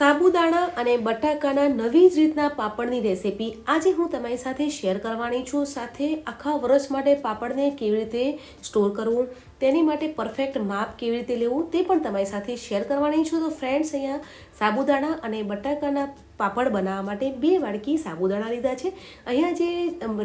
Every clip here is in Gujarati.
સાબુદાણા અને બટાકાના નવી જ રીતના પાપડની રેસિપી આજે હું તમારી સાથે શેર કરવાની છું. સાથે આખા વર્ષ માટે પાપડને કેવી રીતે સ્ટોર કરવું, તેની માટે પરફેક્ટ માપ કેવી રીતે લેવું, તે પણ તમારી સાથે શેર કરવાની છું. તો ફ્રેન્ડ્સ, અહીંયા સાબુદાણા અને બટાકાના પાપડ બનાવવા માટે બે વાડકી સાબુદાણા લીધા છે. અહીંયા જે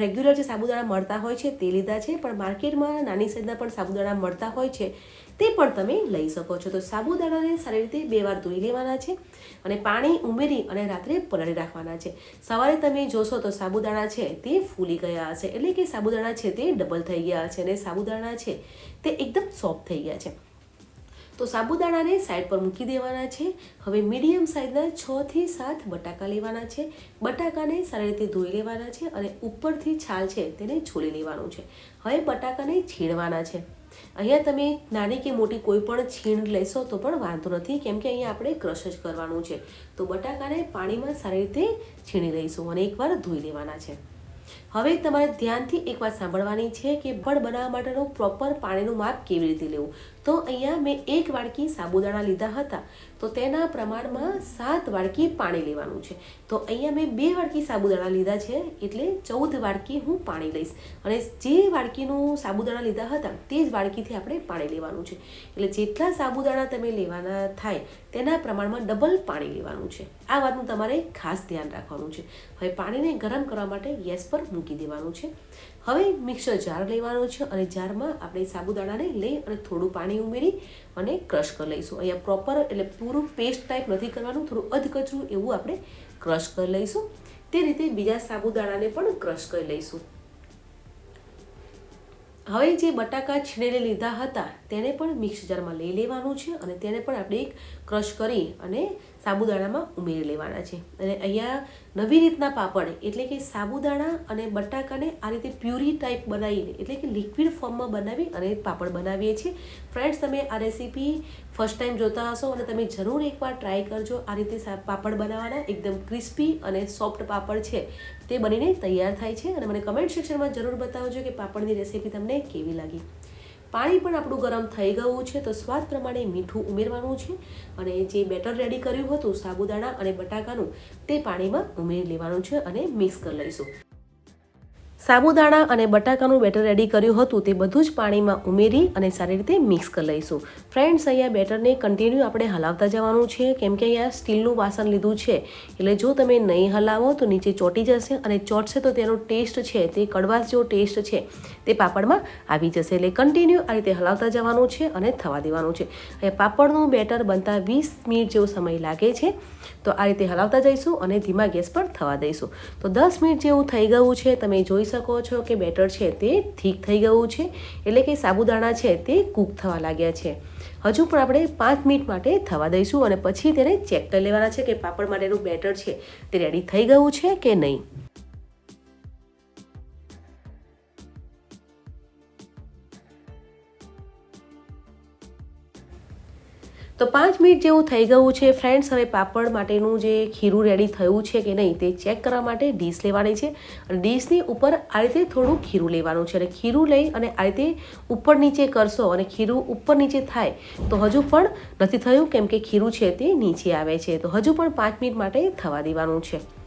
રેગ્યુલર જે સાબુદાણા મળતા હોય છે તે લીધા છે, પણ માર્કેટમાં નાની સાઈઝના પણ સાબુદાણા મળતા હોય છે. તે પણ તમે લઈ શકો છો. તો સાબુદાણાને સારી રીતે બે વાર ધોઈ લેવાના છે અને પાણી ઉમેરી અને રાત્રે પલળી રાખવાના છે. સવારે તમે જોશો તો સાબુદાણા છે તે ફૂલી ગયા હશે. એટલે કે સાબુદાણા છે તે ડબલ થઈ ગયા છે અને સાબુદાણા છે તે એકદમ સોફ્ટ થઈ ગયા છે. તો સાબુદાણાને સાઈડ પર મૂકી દેવાના છે. હવે મીડિયમ સાઇઝના છ થી સાત બટાકા લેવાના છે. બટાકાને સારી રીતે ધોઈ લેવાના છે અને ઉપરથી છાલ છે તેને છોલી લેવાનું છે. હવે બટાકાને છીણવાના છે. અહીંયા તમે નાની કે મોટી કોઈ પણ છીણ લેશો તો પણ વાંધો નથી, કેમ કે અહીંયા આપણે ક્રશ જ કરવાનું છે. તો બટાકાને પાણીમાં સારી રીતે છીણી લઈશું અને એકવાર ધોઈ લેવાના છે. હવે તમારે ધ્યાનથી એક વાત સાંભળવાની છે કે ભળ બનાવવા માટેનું પ્રોપર પાણીનું માપ કેવી રીતે લેવું? તો અહીંયા મેં એક વાડકી સાબુદાણા લીધા હતા. તો તેના પ્રમાણમાં સાત વાડકી પાણી લેવાનું છે. તો અહીંયા મેં બે વાડકી સાબુદાણા લીધા છે, એટલે ચૌદ વાડકી હું પાણી લઈશ. અને જે વાડકીનું સાબુદાણા લીધા હતા, તે જ વાડકીથી આપણે પાણી લેવાનું છે. એટલે જેટલા સાબુદાણા તમે લેવાના થાય, તેના પ્રમાણમાં ડબલ પાણી લેવાનું છે. આ વાતનું તમારે ખાસ ધ્યાન રાખવાનું છે. હવે પાણીને ગરમ કરવા માટે ગેસ પર મૂકી દેવાનું છે. હવે મિક્સર જાર લેવાનો છે અને જારમાં આપણે સાબુદાણાને લઈ અને થોડું પાણી ઉમેરી અને ક્રશ કરી લઈશું. અહીંયા પ્રોપર એટલે પૂરું પેસ્ટ ટાઈપ નથી કરવાનું, થોડું અધકચરું એવું આપણે ક્રશ કરી લઈશું. તે રીતે બીજા સાબુદાણાને પણ ક્રશ કરી લઈશું. હવે જે બટાકા છીણેલી લીધા હતા, તેને પણ મિક્સ જારમાં લઈ લેવાનું છે અને તેને પણ આપણે ક્રશ કરી અને સાબુદાણામાં ઉમેરી લેવાના છે. અને અહીંયા નવી રીતના પાપડ, એટલે કે સાબુદાણા અને બટાકાને આ રીતે પ્યુરી ટાઈપ બનાવીને, એટલે કે લિક્વિડ ફોર્મમાં બનાવી અને પાપડ બનાવીએ છીએ. ફ્રેન્ડ્સ તમે આ રેસીપી ફર્સ્ટ ટાઈમ જોતા હશો અને તમે જરૂર એકવાર ટ્રાય કરજો. આ રીતે પાપડ બનાવવાના એકદમ ક્રિસ્પી અને સોફ્ટ પાપડ છે. તે બનીને તૈયાર થાય છે. અને મને કમેન્ટ સેક્શનમાં જરૂર બતાવજો કે પાપડની રેસીપી તમને કેવી લાગી. પાણી પણ આપણું ગરમ થઈ ગયું છે, તો સ્વાદ પ્રમાણે મીઠું ઉમેરવાનું છે અને જે બેટર રેડી કર્યું હતું, સાબુદાણા અને બટાકાનું, તે પાણીમાં ઉમેરી લેવાનું છે અને મિક્સ કરી લઈશું. સાબુદાણા અને બટાકાનું બેટર રેડી કર્યું હતું, તે બધું જ પાણીમાં ઉમેરી અને સારી રીતે મિક્સ કરી લઈશું. ફ્રેન્ડ્સ, અહીંયા બેટરને કન્ટિન્યુ આપણે હલાવતા જવાનું છે, કેમ કે અહીંયા સ્ટીલનું વાસણ લીધું છે. એટલે જો તમે નહીં હલાવો તો નીચે ચોંટી જશે અને ચોંટશે તો તેનો ટેસ્ટ છે, તે કડવાશ જેવો ટેસ્ટ છે, તે પાપડમાં આવી જશે. એટલે કન્ટિન્યુ આ રીતે હલાવતા જવાનું છે અને થવા દેવાનું છે. અહીંયા પાપડનું બેટર બનતા વીસ મિનિટ જેવો સમય લાગે છે. તો આ રીતે હલાવતા જઈશું અને ધીમા ગેસ પર થવા દઈશું. તો દસ મિનિટ જેવું થઈ ગયું છે, તમે જોઈ શકો છો કે બેટર છે તે ઠીક થઈ ગયું છે, એટલે કે સાબુદાણા છે તે કૂક થવા લાગ્યા છે. હજુ પણ આપણે પાંચ મિનિટ માટે થવા દઈશું અને પછી તેને ચેક કરી લેવાના છે કે પાપડ માટેનું બેટર છે તે રેડી થઈ ગયું છે કે નહીં. તો પાંચ મિનિટ જેવું થઈ ગયું છે. ફ્રેન્ડ્સ હવે પાપડ માટેનું જે ખીરું રેડી થયું છે કે નહીં તે ચેક કરવા માટે ડીશ લેવાની છે. અને ડીશની ઉપર આ રીતે થોડું ખીરું લેવાનું છે. અને ખીરું લઈ અને આ રીતે ઉપર નીચે કરશો અને ખીરું ઉપર નીચે થાય તો હજુ પણ નથી થયું, કેમ કે ખીરું છે તે નીચે આવે છે. તો હજુ પણ પાંચ મિનિટ માટે થવા દેવાનું છે.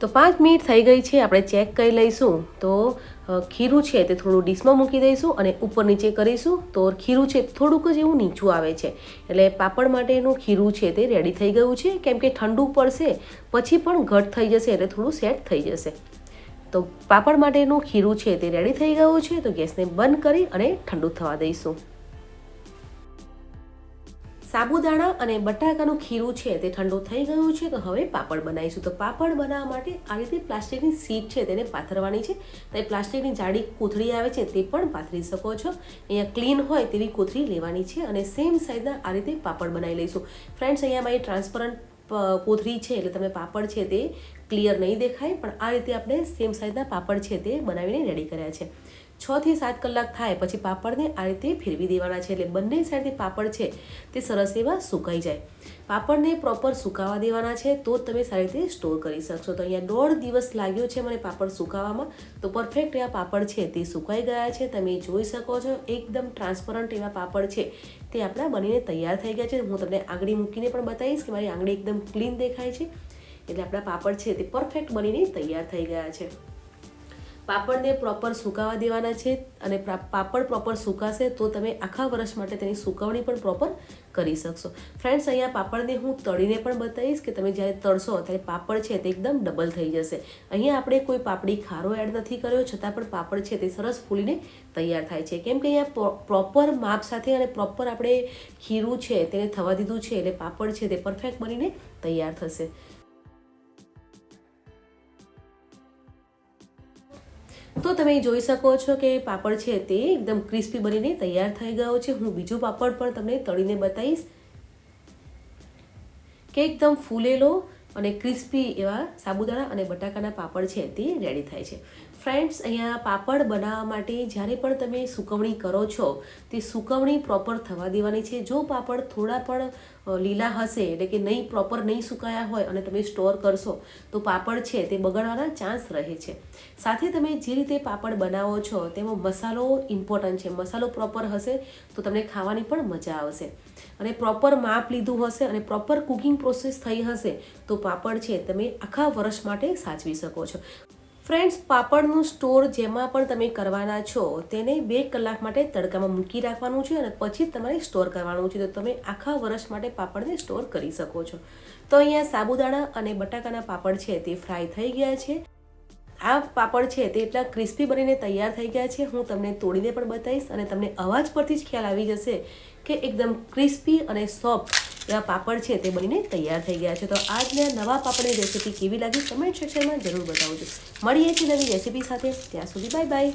તો પાંચ મિનિટ થઈ ગઈ છે, આપણે ચેક કરી લઈશું. તો ખીરું છે તે થોડું ડીશમાં મૂકી દઈશું અને ઉપર નીચે કરીશું. તો ખીરું છે થોડુંક જ એવું નીચું આવે છે. એટલે પાપડ માટેનું ખીરું છે તે રેડી થઈ ગયું છે. કેમ કે ઠંડુ પડશે, પછી પણ ઘટ થઈ જશે એટલે થોડું સેટ થઈ જશે. તો પાપડ માટેનું ખીરું છે તે રેડી થઈ ગયું છે. તો ગેસને બંધ કરી અને ઠંડુ થવા દઈશું. સાબુદાણા અને બટાકાનું ખીરું છે તે ઠંડુ થઈ ગયું છે, તો હવે પાપડ બનાવીશું. તો પાપડ બનાવવા માટે આ રીતે પ્લાસ્ટિકની સીટ છે તેને પાથરવાની છે. તો એ પ્લાસ્ટિકની જાડી કોથળી આવે છે તે પણ પાથરી શકો છો. અહીંયા ક્લીન હોય તેવી કોથળી લેવાની છે અને સેમ સાઇઝના આ રીતે પાપડ બનાવી લઈશું. ફ્રેન્ડ્સ અહીંયા મારી ટ્રાન્સપરન્ટ કોથળી છે એટલે તમે પાપડ છે તે ક્લિયર નહીં દેખાય, પણ આ રીતે આપણે સેમ સાઇઝના પાપડ છે તે બનાવીને રેડી કર્યા છે. છ થી સાત કલાક થાય પછી પાપડને આ રીતે ફેરવી દેવાના છે. એટલે બંને સાઈડથી પાપડ છે તે સરસ એવા સુકાઈ જાય. પાપડને પ્રોપર સુકાવા દેવાના છે તો તમે સારી રીતે સ્ટોર કરી શકશો. તો અહીંયા દોઢ દિવસ લાગ્યો છે મને પાપડ સુકાવામાં. તો પરફેક્ટ એવા પાપડ છે તે સુકાઈ ગયા છે. તમે જોઈ શકો છો એકદમ ટ્રાન્સપરન્ટ એવા પાપડ છે. તે આપણા બનીને તૈયાર થઈ ગયા છે. હું તમને આંગળી મૂકીને પણ બતાવીશ કે મારી આંગળી એકદમ ક્લીન દેખાય છે. એટલે આપણા પાપડ છે તે પરફેક્ટ બનીને તૈયાર થઈ ગયા છે. પાપડને પ્રોપર સુકાવા દેવાના છે અને પાપડ પ્રોપર સુકાશે તો તમે આખા વર્ષ માટે તેની સુકવણી પણ પ્રોપર કરી શકશો. ફ્રેન્ડ્સ અહીંયા પાપડને હું તળીને પણ બતાવીશ કે તમે જ્યારે તળશો ત્યારે પાપડ છે તે એકદમ ડબલ થઈ જશે. અહીંયા આપણે કોઈ પાપડી ખારો એડ નથી કર્યો, છતાં પણ પાપડ છે તે સરસ ફૂલીને તૈયાર થાય છે. કેમ કે અહીંયા પ્રોપર માપ સાથે અને પ્રોપર આપણે ખીરું છે તેને થવા દીધું છે એટલે પાપડ છે તે પરફેક્ટ બનીને તૈયાર થશે. તો તમે જોઈ શકો છો કે પાપડ છે તે એકદમ ક્રિસ્પી બનીને તૈયાર થઈ ગયો છે. હું બીજો પાપડ પણ તમને તળીને બતાવીશ. કે એકદમ ફૂલેલો અને ક્રિસ્પી એવા સાબુદાણા અને બટાકાના પાપડ છે તે રેડી થાય છે. ફ્રેન્ડ્સ અહીંયા પાપડ બનાવવા માટે જ્યારે પણ તમે સુકવણી કરો છો, તે સુકવણી પ્રોપર થવા દેવાની છે. જો પાપડ થોડા પણ લીલા હશે, એટલે કે નહીં પ્રોપર નહીં સુકાયા હોય અને તમે સ્ટોર કરશો, તો પાપડ છે તે બગડવાના ચાન્સ રહે છે. સાથે તમે જે રીતે પાપડ બનાવો છો, તેમાં મસાલો ઇમ્પોર્ટન્ટ છે. મસાલો પ્રોપર હશે, તો તમને ખાવાની પણ મજા આવશે. અને પ્રોપર માપ લીધું હશે અને પ્રોપર કુકિંગ પ્રોસેસ થઈ હશે, તો પાપડ છે તમે આખા વર્ષ માટે સાચવી શકો છો. ફ્રેન્ડ્સ પાપડનું સ્ટોર જેમાં પણ તમે કરવાના છો, તેને બે કલાક માટે તડકામાં મૂકી રાખવાનું છે અને પછી તમારે સ્ટોર કરવાનું છે, તો તમે આખા વર્ષ માટે પાપડને સ્ટોર કરી શકો છો. તો અહીંયા સાબુદાણા અને બટાકાના પાપડ છે, તે ફ્રાય થઈ ગયા છે. આ પાપડ છે તે એટલા ક્રિસ્પી બનીને તૈયાર થઈ ગયા છે. હું તમને તોડીને પણ બતાવીશ અને તમને અવાજ પરથી જ ખ્યાલ આવી જશે કે એકદમ ક્રિસ્પી અને સોફ્ટ એવા પાપડ છે તે બનીને તૈયાર થઈ ગયા છે. તો આજના નવા પાપડની રેસીપી કેવી લાગી? કમેન્ટ સેક્શનમાં જરૂર બતાવજો. મળીએ છીએ નવી રેસીપી સાથે. ત્યાં સુધી બાય બાય